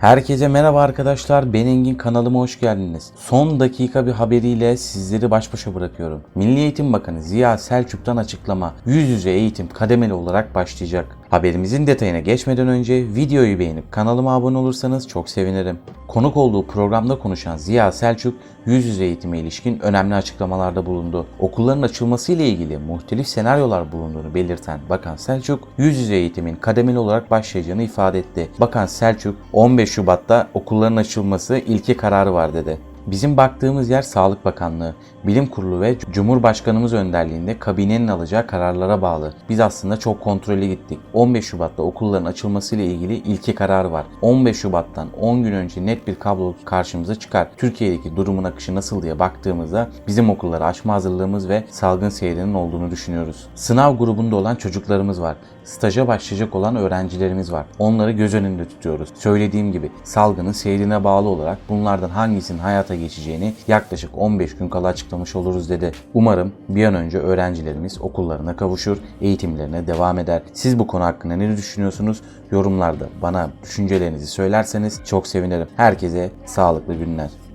Herkese merhaba arkadaşlar. Ben Engin kanalıma hoş geldiniz. Son dakika bir haberiyle sizleri baş başa bırakıyorum. Milli Eğitim Bakanı Ziya Selçuk'tan açıklama. Yüz yüze eğitim kademeli olarak başlayacak. Haberimizin detayına geçmeden önce videoyu beğenip kanalıma abone olursanız çok sevinirim. Konuk olduğu programda konuşan Ziya Selçuk, yüz yüze eğitime ilişkin önemli açıklamalarda bulundu. Okulların açılması ile ilgili muhtelif senaryolar bulunduğunu belirten Bakan Selçuk, yüz yüze eğitimin kademeli olarak başlayacağını ifade etti. Bakan Selçuk, 15 Şubat'ta okulların açılması ilke kararı var dedi. Bizim baktığımız yer Sağlık Bakanlığı, Bilim Kurulu ve Cumhurbaşkanımız önderliğinde kabinenin alacağı kararlara bağlı. Biz aslında çok kontrollü gittik. 15 Şubat'ta okulların açılması ile ilgili ilke kararı var. 15 Şubat'tan 10 gün önce net bir kablo karşımıza çıkar. Türkiye'deki durumun akışı nasıl diye baktığımızda bizim okulları açma hazırlığımız ve salgın seyrinin olduğunu düşünüyoruz. Sınav grubunda olan çocuklarımız var. Staja başlayacak olan öğrencilerimiz var. Onları göz önünde tutuyoruz. Söylediğim gibi salgının seyrine bağlı olarak bunlardan hangisinin hayata geçeceğini yaklaşık 15 gün kala açıklamış oluruz dedi. Umarım bir an önce öğrencilerimiz okullarına kavuşur, eğitimlerine devam eder. Siz bu konu hakkında ne düşünüyorsunuz? Yorumlarda bana düşüncelerinizi söylerseniz çok sevinirim. Herkese sağlıklı günler.